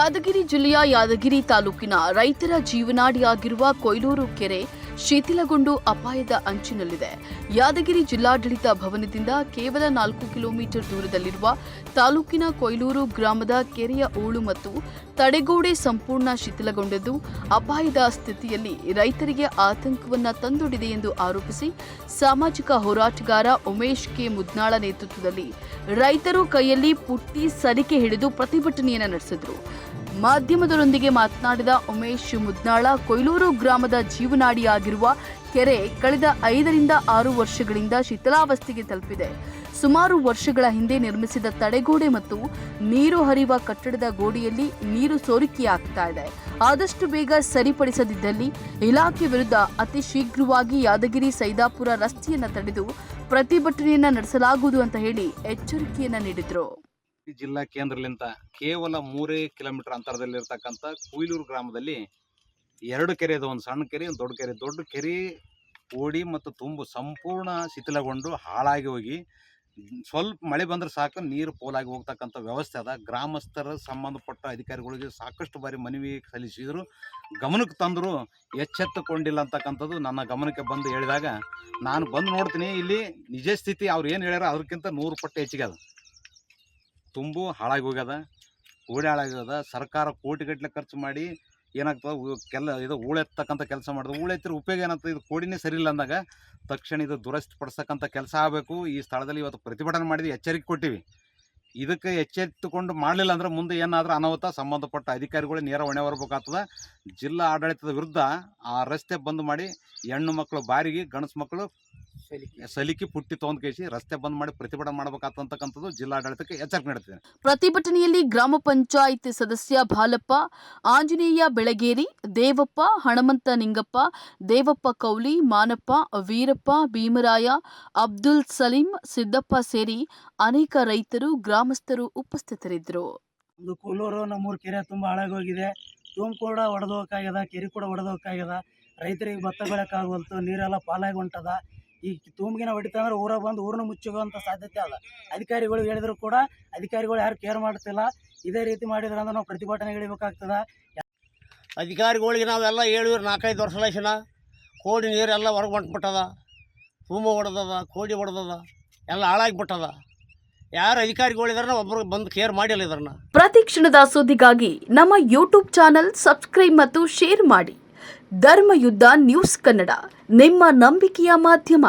ಯಾದಗಿರಿ ಜಿಲ್ಲೆಯ ಯಾದಗಿರಿ ತಾಲೂಕಿನ ರೈತರ ಜೀವನಾಡಿಯಾಗಿರುವ ಕೊಯ್ಲೂರು ಕೆರೆ ಶಿಥಿಲಗೊಂಡು ಅಪಾಯದ ಅಂಚಿನಲ್ಲಿದೆ. ಯಾದಗಿರಿ ಜಿಲ್ಲಾಡಳಿತ ಭವನದಿಂದ ಕೇವಲ ನಾಲ್ಕು ಕಿಲೋಮೀಟರ್ ದೂರದಲ್ಲಿರುವ ತಾಲೂಕಿನ ಕೊಯ್ಲೂರು ಗ್ರಾಮದ ಕೆರೆಯ ಓಳು ಮತ್ತು ತಡೆಗೋಡೆ ಸಂಪೂರ್ಣ ಶಿಥಿಲಗೊಂಡಿದ್ದು ಅಪಾಯದ ಸ್ಥಿತಿಯಲ್ಲಿ ರೈತರಿಗೆ ಆತಂಕವನ್ನ ತಂದೊಡಿದೆ ಎಂದು ಆರೋಪಿಸಿ ಸಾಮಾಜಿಕ ಹೋರಾಟಗಾರ ಉಮೇಶ್ ಕೆ ಮುದ್ನಾಳ ನೇತೃತ್ವದಲ್ಲಿ ರೈತರು ಕೈಯಲ್ಲಿ ಪುಟ್ಟಿ ಸಲಿಕೆ ಹಿಡಿದು ಪ್ರತಿಭಟನೆಯನ್ನು ನಡೆಸಿದರು. ಮಾಧ್ಯಮದವರೊಂದಿಗೆ ಮಾತನಾಡಿದ ಉಮೇಶ್ ಮುದ್ನಾಳ, ಕೊಯ್ಲೂರು ಗ್ರಾಮದ ಜೀವನಾಡಿಯಾಗಿರುವ ಕೆರೆ ಕಳೆದ ಐದರಿಂದ ಆರು ವರ್ಷಗಳಿಂದ ಶಿಥಿಲಾವಸ್ಥೆಗೆ ತಲುಪಿದೆ. ಸುಮಾರು ವರ್ಷಗಳ ಹಿಂದೆ ನಿರ್ಮಿಸಿದ ತಡೆಗೋಡೆ ಮತ್ತು ನೀರು ಹರಿಯುವ ಕಟ್ಟಡದ ಗೋಡೆಯಲ್ಲಿ ನೀರು ಸೋರಿಕೆಯಾಗ್ತಾ ಇದೆ. ಆದಷ್ಟು ಬೇಗ ಸರಿಪಡಿಸದಿದ್ದಲ್ಲಿ ಇಲಾಖೆ ವಿರುದ್ಧ ಅತಿ ಶೀಘ್ರವಾಗಿ ಯಾದಗಿರಿ ಸೈದಾಪುರ ರಸ್ತೆಯನ್ನು ತಡೆದು ಪ್ರತಿಭಟನೆಯನ್ನು ನಡೆಸಲಾಗುವುದು ಅಂತ ಹೇಳಿ ಎಚ್ಚರಿಕೆಯನ್ನು ನೀಡಿದರು. ಜಿಲ್ಲಾ ಕೇಂದ್ರಲಿಂದ ಕೇವಲ ಮೂರೇ ಕಿಲೋಮೀಟರ್ ಅಂತರದಲ್ಲಿರ್ತಕ್ಕಂಥ ಕುಯ್ಲೂರು ಗ್ರಾಮದಲ್ಲಿ ಎರಡು ಕೆರೆ ಇದೆ ಒಂದು ಸಣ್ಣ ಕೆರೆ, ಒಂದು ದೊಡ್ಡ ಕೆರೆ. ದೊಡ್ಡ ಕೆರೆ ಓಡಿ ಮತ್ತು ತುಂಬು ಸಂಪೂರ್ಣ ಶಿಥಿಲಗೊಂಡು ಹಾಳಾಗಿ ಹೋಗಿ, ಸ್ವಲ್ಪ ಮಳೆ ಬಂದ್ರೆ ಸಾಕು, ನೀರು ಪೋಲಾಗಿ ಹೋಗ್ತಕ್ಕಂಥ ವ್ಯವಸ್ಥೆ ಅದ. ಗ್ರಾಮಸ್ಥರ ಸಂಬಂಧಪಟ್ಟ ಅಧಿಕಾರಿಗಳಿಗೆ ಸಾಕಷ್ಟು ಬಾರಿ ಮನವಿ ಸಲ್ಲಿಸಿದ್ರು. ಗಮನಕ್ಕೆ ತಂದರು, ಎಚ್ಚೆತ್ತುಕೊಂಡಿಲ್ಲ ಅಂತಕ್ಕಂಥದ್ದು ನನ್ನ ಗಮನಕ್ಕೆ ಬಂದು ಹೇಳಿದಾಗ, ನಾನು ಬಂದು ನೋಡ್ತೀನಿ, ಇಲ್ಲಿ ನಿಜ ಸ್ಥಿತಿ ಅವ್ರು ಏನು ಹೇಳ್ಯಾರ, ಅದಕ್ಕಿಂತ ನೂರು ಪಟ್ಟು ಹೆಚ್ಚಿಗೆ ಅದ. ತುಂಬು ಹಾಳಾಗಿ ಹೋಗ್ಯದ ಗೋಡೆ ಹಾಳಾಗ್ಯದ, ಸರ್ಕಾರ ಕೋಟಿಗಟ್ಟಲೆ ಖರ್ಚು ಮಾಡಿ ಏನಾಗ್ತದೆ ಕೆಲ, ಇದು ಹೂಳೆತ್ತಕ್ಕಂಥ ಕೆಲಸ ಮಾಡಿದ್ರು ಹೂಳೆತ್ತಿರ ಉಪಯೋಗ ಏನಾಗ್ತದೆ, ಇದು ಕೋಡಿನೇ ಸರಿ ಇಲ್ಲ ಅಂದಾಗ ತಕ್ಷಣ ಇದು ದುರಸ್ತಿ ಪಡಿಸ್ತಕ್ಕಂಥ ಕೆಲಸ ಆಗಬೇಕು. ಈ ಸ್ಥಳದಲ್ಲಿ ಇವತ್ತು ಪ್ರತಿಭಟನೆ ಮಾಡಿದ್ವಿ, ಎಚ್ಚರಿಕೆ ಕೊಟ್ಟಿವಿ. ಇದಕ್ಕೆ ಎಚ್ಚೆತ್ತುಕೊಂಡು ಮಾಡಲಿಲ್ಲ ಅಂದ್ರೆ ಮುಂದೆ ಏನಾದರೂ ಅನಾಹುತ, ಸಂಬಂಧಪಟ್ಟ ಅಧಿಕಾರಿಗಳು ನೇರ ಹೊಣೆ ಹೊರಬೇಕಾಗ್ತದೆ ಜಿಲ್ಲಾ ಆಡಳಿತದ ವಿರುದ್ಧ ಆ ರಸ್ತೆ ಬಂದ್ ಮಾಡಿ ಹೆಣ್ಣು ಮಕ್ಕಳು ಬಾರಿಗೆ, ಗಂಡಸು ಮಕ್ಕಳು ಸಲಿಕೆ. ಪುಟ್ಟಿ ತೊಗೊಂಡ್ ಕೇಸಿ ರಸ್ತೆ ಬಂದ್ ಮಾಡಿ ಪ್ರತಿಭಟನೆ ಮಾಡ್ಬೇಕಾಗ್ತಕ್ಕಂಥದ್ದು ಜಿಲ್ಲಾಡಳಿತಕ್ಕೆ ಎಚ್ಚರಿಕೆ ನೀಡುತ್ತೇನೆ. ಪ್ರತಿಭಟನೆಯಲ್ಲಿ ಗ್ರಾಮ ಪಂಚಾಯತ್ ಸದಸ್ಯ ಬಾಲಪ್ಪ ಆಂಜನೇಯ ಬೆಳಗೇರಿ ದೇವಪ್ಪ ಹಣಮಂತ ನಿಂಗಪ್ಪ ದೇವಪ್ಪ ಕೌಲಿ ಮಾನಪ್ಪ ವೀರಪ್ಪ ಭೀಮರಾಯ ಅಬ್ದುಲ್ ಸಲೀಂ ಸಿದ್ದಪ್ಪ ಸೇರಿ ಅನೇಕ ರೈತರು ಗ್ರಾಮಸ್ಥರು ಉಪಸ್ಥಿತರಿದ್ದರು. ಒಂದು ಕೊಲ್ಲೂರು ನಮ್ಮೂರು ಕೆರೆ ತುಂಬ ಹಾಳಾಗೋಗಿದೆ. ತೂಮ್ ಕೂಡ ಒಡೆದೋಕಾಗ್ಯದ ಕೆರೆ ಕೂಡ ಒಡೆದೋಕಾಗ್ಯದ ರೈತರಿಗೆ ಭತ್ತ ಬೆಳೆಯೋಕ್ಕಾಗವಲ್ತು ನೀರೆಲ್ಲ ಪಾಲಾಗಿ ಹೊಂಟದ. ಈ ತೂಮ್ಗಿನ ಹೊಡಿತಂದ್ರೆ ಊರ ಬಂದು ಊರನ್ನ ಮುಚ್ಚುವಂತ ಸಾಧ್ಯತೆ ಅದ. ಅಧಿಕಾರಿಗಳು ಹೇಳಿದ್ರು ಕೂಡ ಅಧಿಕಾರಿಗಳು ಯಾರು ಕೇರ್ ಮಾಡ್ತಿಲ್ಲ. ಇದೇ ರೀತಿ ಮಾಡಿದ್ರೆ ಅಂದ್ರೆ ನಾವು ಪ್ರತಿಭಟನೆ ಇಳಿಬೇಕಾಗ್ತದ ಅಧಿಕಾರಿಗಳಿಗೆ ನಾವೆಲ್ಲ ಹೇಳಿದ್ರು ನಾಲ್ಕೈದು ವರ್ಷ ಲಕ್ಷಣ. ಕೋಡಿ ನೀರೆಲ್ಲ ಹೊರಗೆ ಹೊಂಟ್ಬಿಟ್ಟದ. ತುಂಬ ಹೊಡೆದದ ಕೋಡಿ ಹೊಡೆದದ ಎಲ್ಲ ಹಾಳಾಗಿಬಿಟ್ಟದ. ಯಾರು ಅಧಿಕಾರಿಗಳಿದಾರೆ ಒಬ್ಬರು ಬಂದು ಕೇರ್ ಮಾಡಿಲ್ಲ ಇದ್ರನ್ನ. ಪ್ರತಿ ಕ್ಷಣದ ಸುದ್ದಿಗಾಗಿ ನಮ್ಮ ಯೂಟ್ಯೂಬ್ ಚಾನಲ್ ಸಬ್ಸ್ಕ್ರೈಬ್ ಮತ್ತು ಶೇರ್ ಮಾಡಿ. ಧರ್ಮಯುದ್ಧ ನ್ಯೂಸ್ ಕನ್ನಡ ನಿಮ್ಮ ನಂಬಿಕೆಯ ಮಾಧ್ಯಮ.